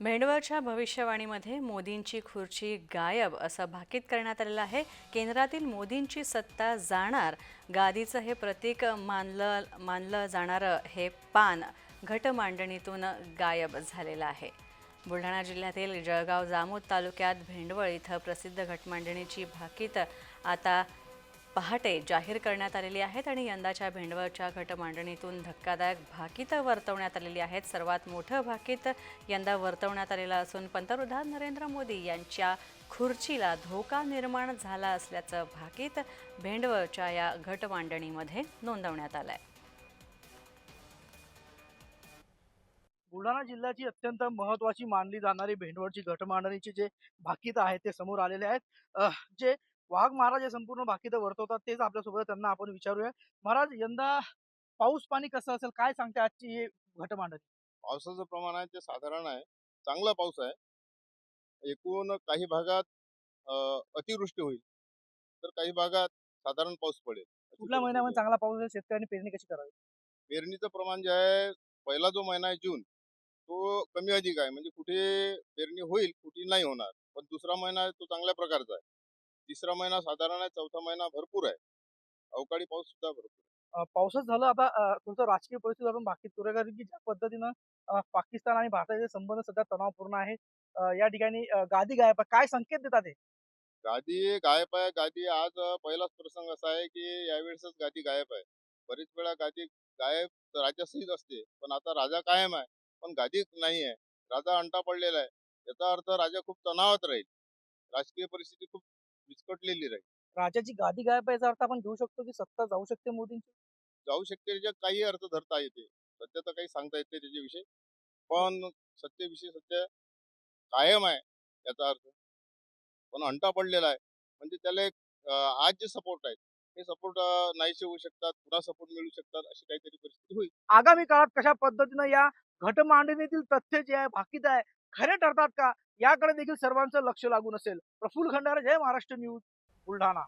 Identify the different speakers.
Speaker 1: मेंढवळच्या भविष्यवाणीमध्ये मोदींची खुर्ची गायब असं भाकीत करण्यात आलेलं आहे. केंद्रातील मोदींची सत्ता जाणार गादीचं हे प्रतीक मानलं मानलं जाणारं हे पान घटमांडणीतून गायब झालेलं आहे. बुलढाणा जिल्ह्यातील जळगाव जामोद तालुक्यात भेंडवळ इथं प्रसिद्ध घटमांडणीची भाकीत आता पहाटे जाहीर करण्यात आलेली आहेत आणि यंदाच्या भेंडवळच्या घटमांडणीतून धक्कादायक भाकीतं वर्तवण्यात आलेली आहेत. सर्वात मोठं भाकीत यंदा वर्तवण्यात आलेलं असून पंतप्रधान नरेंद्र मोदी यांच्या खुर्चीला धोका निर्माण झाला असल्याचं भाकीत भेंडवळच्या या घटमांडणीमध्ये नोंदवण्यात आलं आहे
Speaker 2: बुलढाणा जिल्ह्याची अत्यंत महत्वाची मानली जाणारी भेंडवळची घटमांडणीचे जे भाकीत आहेत ते समोर आलेले आहेत. जे वाघ महाराज हे संपूर्ण भाकीत वर्तवतात तेच आपल्यासोबत. त्यांना आपण विचारूया. महाराज यंदा पाऊस पाणी कसं असेल काय सांगते आजची ही घटमांडणी
Speaker 3: पावसाचं प्रमाण आहे ते साधारण आहे. चांगला पाऊस आहे. एकूण काही भागात अतिवृष्टी होईल. तर काही भागात साधारण पाऊस पडेल.
Speaker 2: कुठल्या महिन्यामध्ये. चांगला पाऊस आहे शेतकऱ्यांनी पेरणी कशी करावी?
Speaker 3: पेरणीचं प्रमाण जे आहे पहिला जो महिना आहे जून तो कमी अधिक आहे. म्हणजे कुठे पेरणी होईल कुठे नाही होणार. पण दुसरा महिना आहे तो चांगल्या प्रकारचा आहे. तिसरा महिना साधारण आहे चौथा महिना भरपूर आहे. अवकाळी पाऊस सुद्धा भरपूर
Speaker 2: पावसाच झालं आता तुमचं राजकीय परिस्थिती आपण भाकीत करूया कारण की ज्या पद्धतीनं पाकिस्तान आणि भारताचे संबंध सध्या तणावपूर्ण आहे या ठिकाणी गादी गायब आहे. काय संकेत देतात
Speaker 3: गादी गायब आहे. गादी आज पहिलाच प्रसंग असा आहे की यावेळेसच गादी गायब आहे. बरीच वेळा गादी गायब राजासहित असते पण आता राजा कायम आहे पण गादी नाही आहे. राजा अंटा पडलेला आहे. याचा अर्थ राजा खूप तणावात राहील. राजकीय परिस्थिती खूप विस्कटलेली राहील.
Speaker 2: राज्याची गादी गायब आहे याचा अर्थ आपण घेऊ शकतो की सत्ता जाऊ शकते मोदींची?
Speaker 3: जाऊ शकते त्याच्यात काही अर्थ धरता येते. सध्या तर काही सांगता येत नाही त्याच्याविषयी. पण सत्तेविषयी सध्या कायम आहे याचा अर्थ. पण अंटा पडलेला आहे. म्हणजे त्याला एक अं, आज जे सपोर्ट आहेत हे सपोर्ट नाहीसे होऊ शकतात पुन्हा सपोर्ट मिळू शकतात अशी काहीतरी परिस्थिती होईल.
Speaker 2: आगामी काळात कशा पद्धतीनं या घटमांडणीतील तथ्य जे आहे भाकीत आहे खरे ठरतात का? याकडे देखील सर्वांचं लक्ष लागून असेल. प्रफुल्ल खंडारे जय महाराष्ट्र न्यूज बुलढाणा.